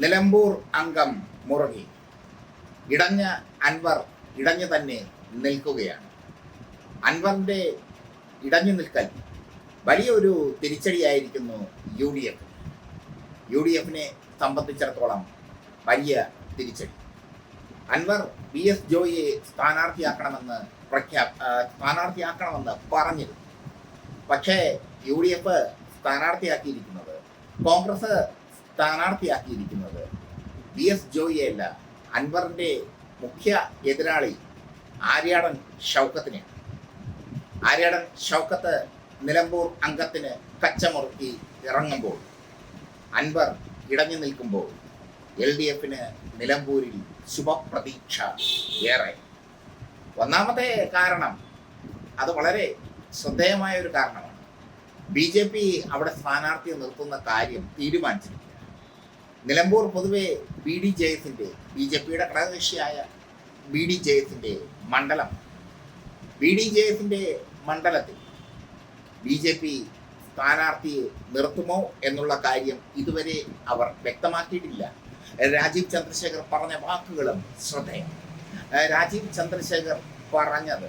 നിലമ്പൂർ അംഗം മുറുകി. ഇടഞ്ഞ അൻവർ ഇടഞ്ഞു തന്നെ നിൽക്കുകയാണ്. അൻവറിന്റെ ഇടഞ്ഞു നിൽക്കൽ വലിയൊരു തിരിച്ചടിയായിരിക്കുന്നു U D F. U D എഫിനെ സംബന്ധിച്ചിടത്തോളം വലിയ തിരിച്ചടി. അൻവർ ബി എസ് ജോയിയെ സ്ഥാനാർത്ഥിയാക്കണമെന്ന് പ്രഖ്യാ സ്ഥാനാർത്ഥിയാക്കണമെന്ന് പറഞ്ഞിരുന്നു. പക്ഷേ യു ഡി എഫ് സ്ഥാനാർത്ഥിയാക്കിയിരിക്കുന്നത് കോൺഗ്രസ് സ്ഥാനാർത്ഥിയാക്കിയിരിക്കുന്നത് വി എസ് ജോയിയല്ല അൻവറിന്റെ മുഖ്യ എതിരാളി ആര്യാടൻ ഷൗക്കത്തിനെയാണ്. ആര്യാടൻ ഷൗക്കത്ത് നിലമ്പൂർ അംഗത്തിന് കച്ചമുറുക്കി ഇറങ്ങുമ്പോൾ അൻവർ ഇടഞ്ഞു നിൽക്കുമ്പോൾ എൽ ഡി എഫിന് നിലമ്പൂരിൽ ശുഭപ്രതീക്ഷ ഏറെ. ഒന്നാമത്തെ കാരണം അത് വളരെ ശ്രദ്ധേയമായ ഒരു കാരണമാണ്. ബി ജെ പി അവിടെ സ്ഥാനാർത്ഥിയെ നിർത്തുന്ന കാര്യം തീരുമാനിച്ചിരിക്കുക നിലമ്പൂർ പൊതുവെ ബി ഡി ജെ എസിന്റെ ബി ജെ പിയുടെ ഘടകകക്ഷിയായ ബി ഡി ജെ എസിന്റെ മണ്ഡലം. ബി ഡി ജെ എസിന്റെ മണ്ഡലത്തിൽ ബി ജെ പി സ്ഥാനാർത്ഥിയെ നിർത്തുമോ എന്നുള്ള കാര്യം ഇതുവരെ അവർ വ്യക്തമാക്കിയിട്ടില്ല. രാജീവ് ചന്ദ്രശേഖർ പറഞ്ഞ വാക്കുകളും ശ്രദ്ധേയം. രാജീവ് ചന്ദ്രശേഖർ പറഞ്ഞത്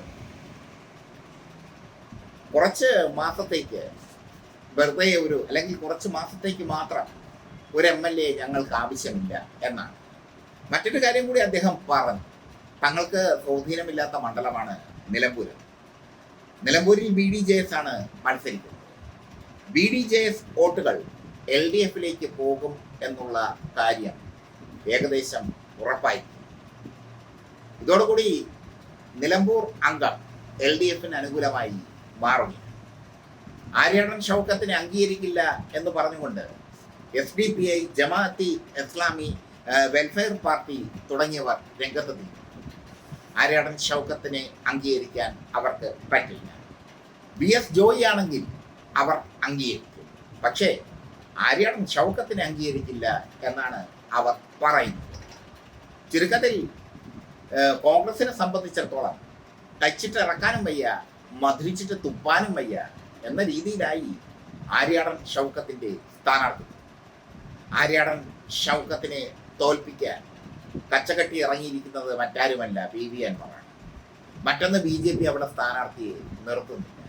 കുറച്ച് മാസത്തേക്ക് വെറുതെ ഒരു അല്ലെങ്കിൽ കുറച്ച് മാസത്തേക്ക് മാത്രം ഒരു എം എൽ എ ഞങ്ങൾക്ക് ആവശ്യമില്ല എന്നാണ്. മറ്റൊരു കാര്യം കൂടി അദ്ദേഹം പറഞ്ഞു. തങ്ങൾക്ക് സ്വാധീനമില്ലാത്ത മണ്ഡലമാണ് നിലമ്പൂര് നിലമ്പൂരിൽ ബി ഡി ജെ എസ് ആണ് മത്സരിക്കുന്നത്. ബി ഡി ജെ എസ് വോട്ടുകൾ എൽ ഡി എഫിലേക്ക് പോകും എന്നുള്ള കാര്യം ഏകദേശം ഉറപ്പായി. ഇതോടുകൂടി നിലമ്പൂർ അംഗം എൽ ഡി എഫിന് അനുകൂലമായി മാറുന്നു. ആര്യാടൻ ഷൗക്കത്തിനെ അംഗീകരിക്കില്ല എന്ന് പറഞ്ഞുകൊണ്ട് S D P I Jamaat Islami welfare party തുടങ്ങിയവർ രംഗത്തെത്തി. ആര്യാടൻ ഷൗക്കത്തിനെ അംഗീകരിക്കാൻ അവർക്ക് പറ്റില്ല. ബി എസ് ജോയി ആണെങ്കിൽ അവർ അംഗീകരിക്കും. പക്ഷേ ആര്യാടൻ ഷൗക്കത്തിനെ അംഗീകരിക്കില്ല എന്നാണ് അവർ പറയുന്നത്. ചുരുക്കത്തിൽ കോൺഗ്രസിനെ സംബന്ധിച്ചിടത്തോളം തച്ചിട്ട് ഇറക്കാനും വയ്യ മധുരിച്ചിട്ട് തുപ്പാനും വയ്യ എന്ന രീതിയിലായി ആര്യാടൻ ഷൗക്കത്തിന്റെ സ്ഥാനാർത്ഥി. ആര്യാടൻ ഷൗക്കത്തിനെ തോൽപ്പിക്കാൻ കച്ചകെട്ടി ഇറങ്ങിയിരിക്കുന്നത് മറ്റാരുമല്ല പി വി അൻവറാണ്. മറ്റൊന്ന് ബി ജെ പി അവിടെ സ്ഥാനാർത്ഥിയെ നിർത്തുന്നില്ല.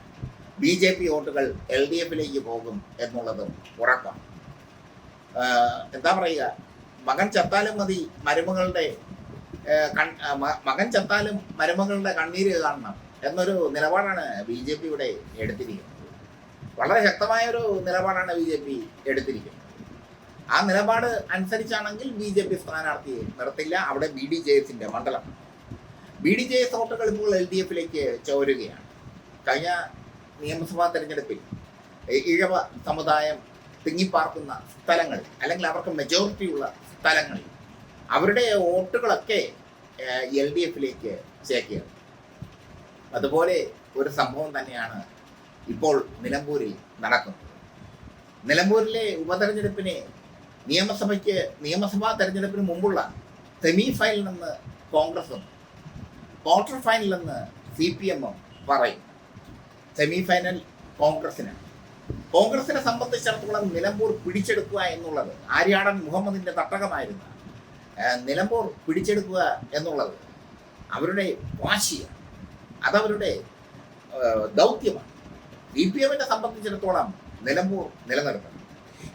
ബി ജെ പി വോട്ടുകൾ എൽ ഡി എഫിലേക്ക് പോകും എന്നുള്ളതും ഉറപ്പാണ്. എന്താ പറയുക? മകൻ ചത്താലും മതി മരുമകളുടെ മകൻ ചത്താലും മരുമകളുടെ കണ്ണീര് കാണണം എന്നൊരു നിലപാടാണ് ബി ജെ പി ഇവിടെ എടുത്തിരിക്കുന്നത്. വളരെ ശക്തമായ ഒരു നിലപാടാണ് ബി ജെ പി എടുത്തിരിക്കുന്നത്. ആ നിലപാട് അനുസരിച്ചാണെങ്കിൽ ബി ജെ പി സ്ഥാനാർത്ഥിയെ നിർത്തില്ല. അവിടെ ബി ഡി ജെ എസിന്റെ മണ്ഡലം. ബി ഡി ജെ എസ് വോട്ടുകൾ ഇപ്പോൾ എൽ ഡി എഫിലേക്ക് ചോരുകയാണ്. കഴിഞ്ഞ നിയമസഭാ തെരഞ്ഞെടുപ്പിൽ ഈ ഈഴവ സമുദായം തിങ്ങിപ്പാർക്കുന്ന സ്ഥലങ്ങൾ അല്ലെങ്കിൽ അവർക്ക് മെജോറിറ്റി ഉള്ള സ്ഥലങ്ങൾ അവരുടെ വോട്ടുകളൊക്കെ എൽ ഡി എഫിലേക്ക് ചേക്കുകയാണ് അതുപോലെ ഒരു സംഭവം തന്നെയാണ് ഇപ്പോൾ നിലമ്പൂരിൽ നടക്കുന്നത്. നിലമ്പൂരിലെ ഉപതെരഞ്ഞെടുപ്പിനെ നിയമസഭയ്ക്ക് നിയമസഭാ തെരഞ്ഞെടുപ്പിന് മുമ്പുള്ള സെമി ഫൈനൽ എന്ന് കോൺഗ്രസും ക്വാർട്ടർ ഫൈനൽ എന്ന് സി പി എമ്മും പറയും. സെമി ഫൈനൽ കോൺഗ്രസിന് കോൺഗ്രസിനെ സംബന്ധിച്ചിടത്തോളം നിലമ്പൂർ പിടിച്ചെടുക്കുക എന്നുള്ളത് ആര്യാടൻ മുഹമ്മദിന്റെ തട്ടകമായിരുന്ന. നിലമ്പൂർ പിടിച്ചെടുക്കുക എന്നുള്ളത് അവരുടെ വാശിയാണ്. അതവരുടെ ദൗത്യമാണ്. സി പി എമ്മിനെ സംബന്ധിച്ചിടത്തോളം നിലമ്പൂർ നിലനിർത്തണം.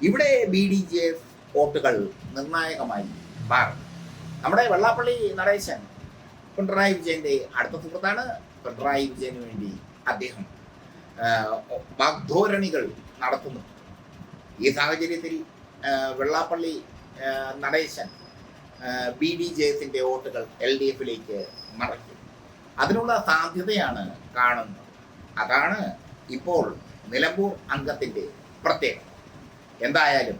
ഇവിടെ ബി ഡി ജെ എസ് വോട്ടുകൾ നിർണായകമായി. മാറും. നമ്മുടെ വെള്ളാപ്പള്ളി നടേശൻ പിണറായി വിജയന്റെ അടുത്ത സുഹൃത്താണ്. പിണറായി വിജയന് വേണ്ടി അദ്ദേഹം വാഗ്ധോരണികൾ നടത്തുന്നു. ഈ സാഹചര്യത്തിൽ Vellappally Natesan B D J എസിന്റെ വോട്ടുകൾ എൽ ഡി എഫിലേക്ക് മറയ്ക്കും. അതിനുള്ള സാധ്യതയാണ് കാണുന്നത്. അതാണ് ഇപ്പോൾ നിലമ്പൂർ അംഗത്തിന്റെ പ്രത്യേകത. എന്തായാലും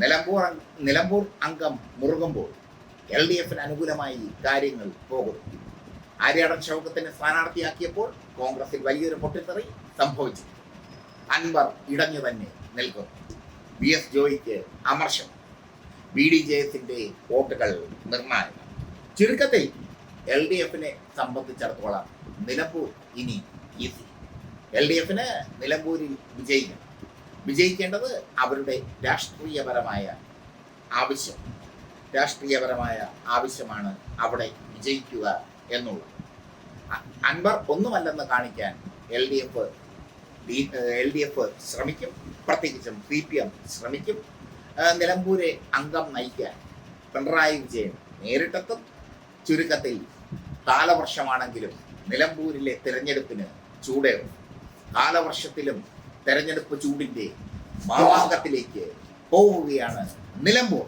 നിലമ്പൂർ നിലമ്പൂർ അംഗം മുറുകുമ്പോൾ എൽ ഡി എഫിന് അനുകൂലമായി കാര്യങ്ങൾ പോകുന്നു. ആര്യാടൻ ഷൗക്കത്തിനെ സ്ഥാനാർത്ഥിയാക്കിയപ്പോൾ കോൺഗ്രസിൽ വലിയൊരു പൊട്ടിത്തെറി സംഭവിച്ചു. അൻവർ ഇടഞ്ഞു തന്നെ നിൽക്കുന്നു. വി എസ് ജോയിക്ക് അമർഷം. ബി ഡി ജെ എസിന്റെ വോട്ടുകൾ നിർണായകം. ചുരുക്കത്തിൽ എൽ ഡി എഫിനെ സംബന്ധിച്ചിടത്തോളം നിലമ്പൂർ ഇനി ഈസി എൽ ഡി എഫിന് നിലമ്പൂരിൽ വിജയിക്കണം. വിജയിക്കേണ്ടത് അവരുടെ രാഷ്ട്രീയപരമായ ആവശ്യം. രാഷ്ട്രീയപരമായ ആവശ്യമാണ് അവിടെ വിജയിക്കുക എന്നുള്ളത്. അൻവർ ഒന്നുമല്ലെന്ന് കാണിക്കാൻ L D F L D F ശ്രമിക്കും. പ്രത്യേകിച്ചും സി പി എം ശ്രമിക്കും. നിലമ്പൂരെ അംഗം നയിക്കാൻ പിണറായി വിജയൻ നേരിട്ടെത്തും. ചുരുക്കത്തിൽ കാലവർഷമാണെങ്കിലും നിലമ്പൂരിലെ തിരഞ്ഞെടുപ്പിന് ചൂടേറും. കാലവർഷത്തിലും തെരഞ്ഞെടുപ്പ് ചൂടിന്റെ ഭാഗത്തിലേക്ക് പോവുകയാണ് നിലമ്പൂർ.